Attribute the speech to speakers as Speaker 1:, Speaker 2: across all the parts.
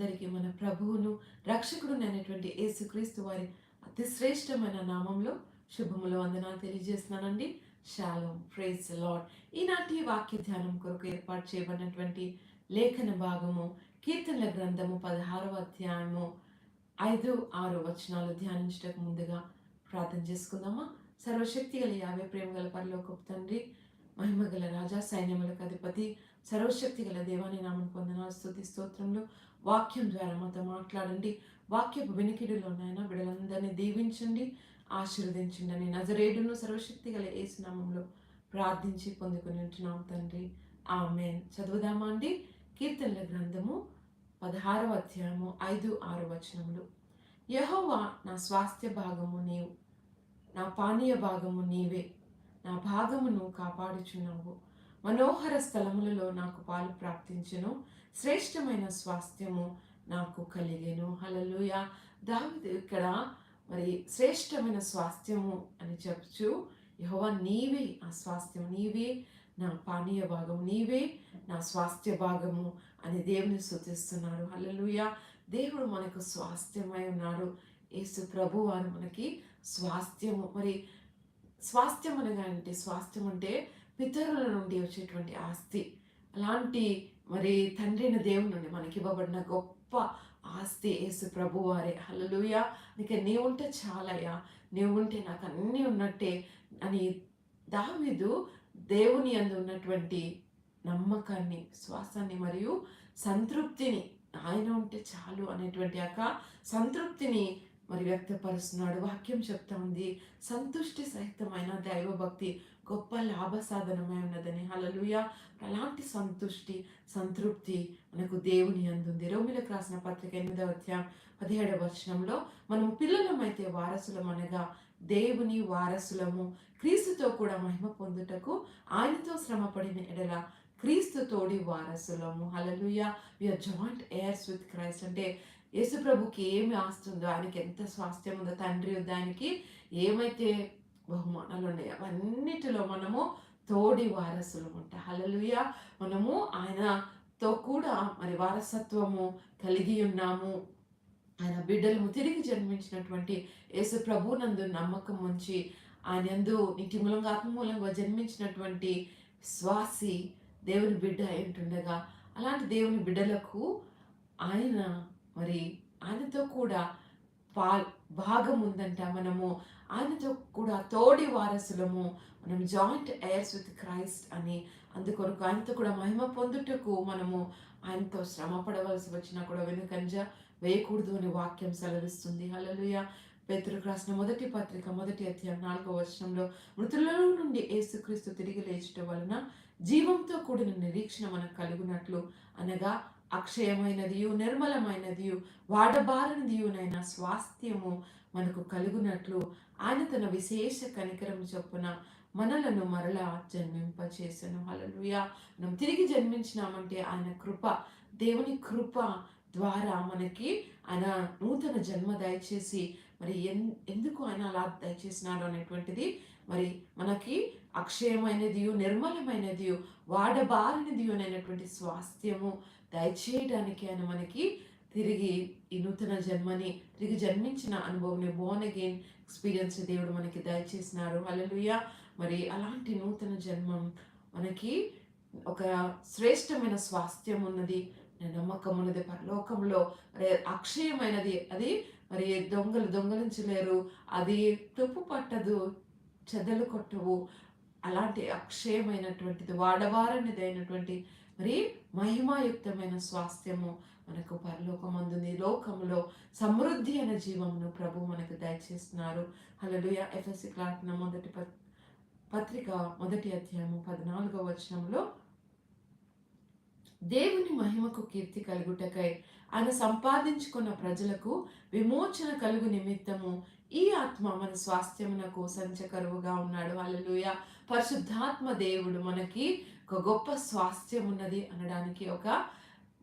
Speaker 1: అందరికీ మన ప్రభువును రక్షకుడు అయినటువంటి యేసుక్రీస్తు వారి అతి శ్రేష్టమైన నామంలో శుభములు వందనాలు తెలియజేస్తున్నానండి. శాలం ప్రేజ్ లాడ్ ఈనాటి వాక్య ధ్యానం కొరకు ఏర్పాటు చేయబడినటువంటి లేఖన భాగము కీర్తనల గ్రంథము పదహారవ అధ్యాయము ఐదు ఆరు వచనాలు ధ్యానించటకు ముందుగా ప్రార్థన చేసుకుందామా? సర్వశక్తి గల యాభై ప్రేమ గల పరలోకపు తండ్రి మహిమ గల రాజా సైన్యములకు అధిపతి సర్వశక్తి గల దేవాని నామం పొందిన స్థుతి స్తోత్రంలో వాక్యం ద్వారా మాతో మాట్లాడండి. వాక్యపు వినికిడిలో నాయన బిడలందరినీ దీవించండి ఆశీర్వదించండి. అని నజరేడును సర్వశక్తి గల ఏసునామంలో ప్రార్థించి పొందుకుని ఉంటున్నాం తండ్రి. ఆమెన్. చదువుదామా అండి? కీర్తనల గ్రంథము పదహారవ అధ్యాయము ఐదు ఆరు వచనములు. యహోవా నా స్వాస్థ్య భాగము నీవు నా పానీయ భాగము నీవే. నా భాగమును కాపాడుచున్నావు. మనోహర స్థలములలో నాకు పాలు ప్రాప్తించును. శ్రేష్టమైన స్వాస్థ్యము నాకు కలిగేను. హలలుయ దావిదు ఇక్కడ మరి శ్రేష్టమైన స్వాస్థ్యము అని చెప్పచ్చు యహోవా నీవే ఆ స్వాస్థ్యం నీవే నా పానీయ భాగం నీవే నా స్వాస్థ్య భాగము అని దేవుని సూచిస్తున్నాడు హలలుయ దేవుడు మనకు స్వాస్థ్యమై ఉన్నాడు. యేసు ప్రభు వారు మనకి స్వాస్థ్యము మరి స్వాస్థ్యం అనగా అంటే స్వాస్థ్యం అంటే పితరుల నుండి వచ్చేటువంటి ఆస్తి. అలాంటి మరి తండ్రిన దేవుని నుండి మనకి ఇవ్వబడిన గొప్ప ఆస్తి యేసు ప్రభు వారే హల్లెలూయ. నీకు నీవుంటే చాలయ్యా. నీవుంటే నాకు అన్నీ ఉన్నట్టే అని దావీదు దేవుని అందు ఉన్నటువంటి నమ్మకాన్ని శ్వాసాన్ని మరియు సంతృప్తిని ఆయన ఉంటే చాలు అనేటువంటి యొక్క సంతృప్తిని మరి వ్యక్తపరుస్తున్నాడు. వాక్యం చెప్తా ఉంది. సంతుష్టి సహితమైన దైవభక్తి గొప్ప లాభ సాధనమై ఉన్నదని. హలలుయ అలాంటి సంతుష్టి సంతృప్తి మనకు దేవుని అందుంది. రోమిలకు రాసిన పత్రిక ఎనిమిదవ అధ్యాయం పదిహేడవ వచనంలో మనం పిల్లలమైతే వారసులం అనగా దేవుని వారసులము. క్రీస్తుతో కూడా మహిమ పొందుటకు ఆయనతో శ్రమపడిన ఎడల క్రీస్తు తోడి వారసులము. హలలుయ we are joint heirs with Christ అంటే యేసుప్రభుకి ఏమి ఆస్తుందో ఆయనకి ఎంత స్వాస్థ్యం ఉందో తండ్రి దానికి ఆయనకి ఏమైతే బహుమానాలు ఉన్నాయి. అవన్నిటిలో మనము తోడి వారసులు అంట హలలుయ మనము ఆయనతో కూడా మరి వారసత్వము కలిగి ఉన్నాము. ఆయన బిడ్డలము తిరిగి జన్మించినటువంటి యేసు ప్రభునందు నమ్మకం ఉంచి ఆయన ఎందు ఇంటి మూలంగా ఆత్మమూలంగా జన్మించినటువంటి శ్వాసి దేవుని బిడ్డ అయి అలాంటి దేవుని బిడ్డలకు ఆయన మరి ఆయనతో కూడా పా భాగం ఉందంట మనము. ఆయనతో కూడా తోడి వారసులము. మనం జాయింట్ ఎయిర్స్ విత్ క్రైస్ట్ అని అందుకొరకు ఆయనతో కూడా మహిమ పొందుటకు మనము ఆయనతో శ్రమ పడవలసి వచ్చినా కూడా వెనుకంజ వేయకూడదు అని వాక్యం సెలవిస్తుంది. హలలుయ పేతురుకు రాసిన మొదటి పత్రిక మొదటి అధ్యాయం నాలుగో వర్షంలో మృతులలో నుండి ఏసుక్రీస్తు తిరిగి లేచటం వలన జీవంతో కూడిన నిరీక్షణ మనకు కలుగునట్లు అనగా అక్షయమైనదియు నిర్మలమైనదియు వాడబారనిదియునైన స్వాస్థ్యము మనకు కలుగునట్లు ఆయన తన విశేష కనికరం చొప్పున మనలను మరలా జన్మింపచేసను. హలలుయా మనం తిరిగి జన్మించినామంటే ఆయన కృప దేవుని కృప ద్వారా మనకి ఆయన నూతన జన్మ దయచేసి మరి ఎన్ ఎందుకు ఆయన అలా దయచేసినాడు అనేటువంటిది మరి మనకి అక్షయమైనది నిర్మలమైనదియు వాడబారినదియు అనేటువంటి స్వాస్థ్యము దయచేయడానికి ఆయన మనకి తిరిగి ఈ నూతన జన్మని తిరిగి జన్మించిన అనుభవం బోన్ అగైన్ ఎక్స్పీరియన్స్ దేవుడు మనకి దయచేసినారు అలలుయ మరి అలాంటి నూతన జన్మం మనకి ఒక శ్రేష్టమైన స్వాస్థ్యం ఉన్నది. నమ్మకం ఉన్నది పరలోకంలో మరి అక్షయమైనది. అది మరి దొంగలు దొంగలించలేరు. అది తుప్పు పట్టదు చెదలు కొట్టవు. అలాంటి అక్షయమైనటువంటిది వాడవారనిది అయినటువంటి మరి మహిమాయుక్తమైన స్వాస్థ్యము మనకు పరలోకం అందుంది లోకంలో సమృద్ధి అయిన జీవమును ప్రభు మనకు దయచేస్తున్నారు. హలలుయ ఎఫ్ఎస్సి క్లాట్న మొదటి పత్రిక మొదటి అధ్యాయము పద్నాలుగో వచనంలో దేవుని మహిమకు కీర్తి కలుగుటకై ఆయన సంపాదించుకున్న ప్రజలకు విమోచన కలుగు నిమిత్తము ఈ ఆత్మ మన స్వాస్థ్యమునకు సంచకరువుగా ఉన్నాడు. అలలుయ పరిశుద్ధాత్మ దేవుడు మనకి ఒక గొప్ప స్వాస్థ్యం ఉన్నది అనడానికి ఒక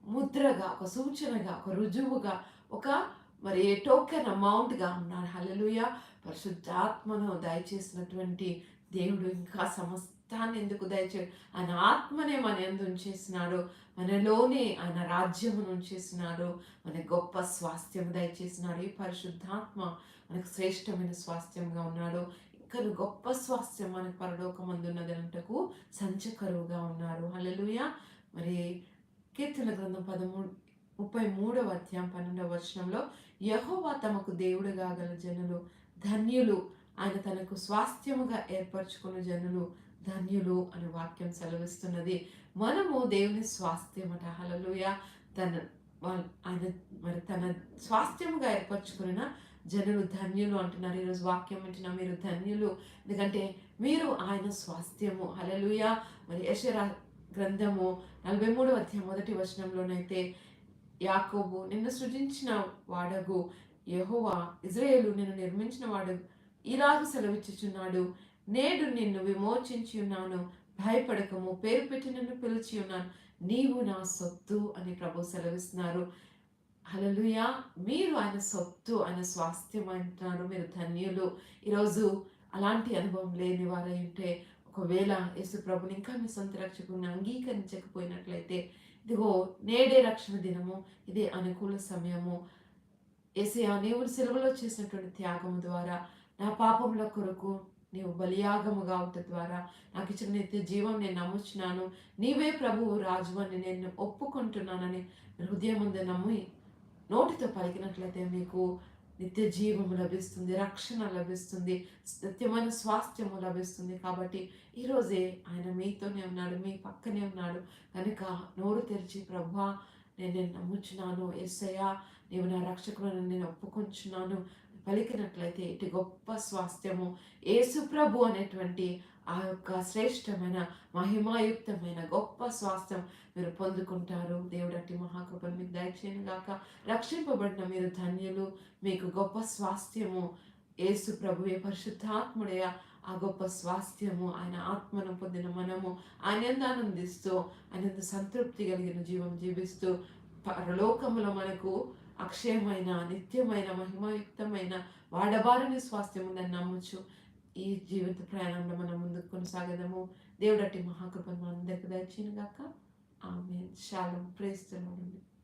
Speaker 1: ముద్రగా ఒక సూచనగా ఒక రుజువుగా ఒక మరి టోకెన్ అమౌంట్గా ఉన్నారు. హలలుయ పరిశుద్ధాత్మను దయచేసినటువంటి దేవుడు ఇంకా సమస్త చిత్తాన్ని ఎందుకు దయచేయడు ఆయన ఆత్మనే మన ఎందు ఉంచేసినాడు మనలోనే ఆయన రాజ్యమును ఉంచేసినాడు మన గొప్ప స్వాస్థ్యం దయచేసినాడు. ఈ పరిశుద్ధాత్మ మనకు శ్రేష్టమైన స్వాస్థ్యంగా ఉన్నాడు. ఇంకా గొప్ప స్వాస్థ్యం మనకు పరలోకమందున్నది అంటకు సంచకరువుగా ఉన్నారు. హల్లెలూయా. మరి కీర్తన గ్రంథం పదమూడు ముప్పై మూడవ అధ్యాయం పన్నెండవ వర్షంలో యహోవా తమకు దేవుడుగా గల జనులు ధన్యులు ఆయన తనకు స్వాస్థ్యముగా ఏర్పరచుకున్న జనులు ధన్యులు అనే వాక్యం సెలవిస్తున్నది. మనము దేవుని స్వాస్థ్యమట హలలుయ తన వాళ్ళ- ఆయన మరి తన స్వాస్థ్యముగా ఏర్పరచుకున్న జనులు ధన్యులు అంటున్నారు. ఈరోజు వాక్యం వింటున్నా. మీరు ధన్యులు. ఎందుకంటే మీరు ఆయన స్వాస్థ్యము. హలలుయ మరి యశరా గ్రంథము నలభై మూడు అధ్యాయం మొదటి వచనంలోనైతే యాకోబు నిన్ను సృజించిన వాడగు. యెహోవా ఇజ్రాయేలు నిన్ను నిర్మించిన వాడు ఇలాగ సెలవిచ్చుచున్నాడు. నేడు నిన్ను విమోచించి ఉన్నాను భయపడకము పేరు పెట్టి నిన్ను పిలిచి ఉన్నాను. నీవు నా సొత్తు అని ప్రభు సెలవిస్తున్నారు. హలలుయా మీరు ఆయన సొత్తు ఆయన స్వాస్థ్యం అంటున్నారు. మీరు ధన్యులు. ఈరోజు అలాంటి అనుభవం లేని వారై ఉంటే ఒకవేళ యేసు ప్రభుని ఇంకా మీ సొంత రక్షకుని అంగీకరించకపోయినట్లయితే ఇదిగో నేడే రక్షణ దినము ఇదే అనుకూల సమయము. ఏసయా నీవు సెలవులో చేసినటువంటి త్యాగము ద్వారా నా పాపముల కొరకు నీవు బలియాగముగా అవుట ద్వారా నాకు ఇచ్చిన నిత్య జీవం నేను నమ్ముచున్నాను. నీవే ప్రభువు రాజు అని నేను ఒప్పుకుంటున్నానని హృదయం ముందు నమ్మి నోటితో పలికినట్లయితే మీకు నిత్య జీవము లభిస్తుంది రక్షణ లభిస్తుంది నిత్యమైన స్వాస్థ్యము లభిస్తుంది. కాబట్టి ఈరోజే ఆయన మీతోనే ఉన్నాడు మీ పక్కనే ఉన్నాడు. కనుక నోరు తెరిచి ప్రభా నేను నేను నమ్ముచున్నాను. ఎస్సయ్యా నీవు నా రక్షకులను నేను ఒప్పుకొంచున్నాను పలికినట్లయితే ఇటు గొప్ప స్వాస్థ్యము ఏసుప్రభు అనేటువంటి ఆ యొక్క శ్రేష్టమైన మహిమాయుక్తమైన గొప్ప స్వాస్థ్యం మీరు పొందుకుంటారు. దేవుడట్టి మహాకృపను మీకు దయచేయను గాక. రక్షింపబడిన మీరు ధన్యులు. మీకు గొప్ప స్వాస్థ్యము ఏసు ప్రభువే పరిశుద్ధాత్ముడయ ఆ గొప్ప స్వాస్థ్యము ఆయన ఆత్మను పొందిన మనము ఆయన ఆనందిస్తూ ఆయన సంతృప్తి కలిగిన జీవం జీవిస్తూ పరలోకములో మనకు అక్షయమైన నిత్యమైన మహిమయుక్తమైన వాడబారని స్వాస్థ్యం ఉందని నమ్మచ్చు ఈ జీవిత ప్రయాణంలో మనం ముందుకు కొనసాగదము. దేవుడట్టి మహాకృపను మనందరికి దయచేయను గాక. ఆమె శాలం ప్రేస్తున్నాడు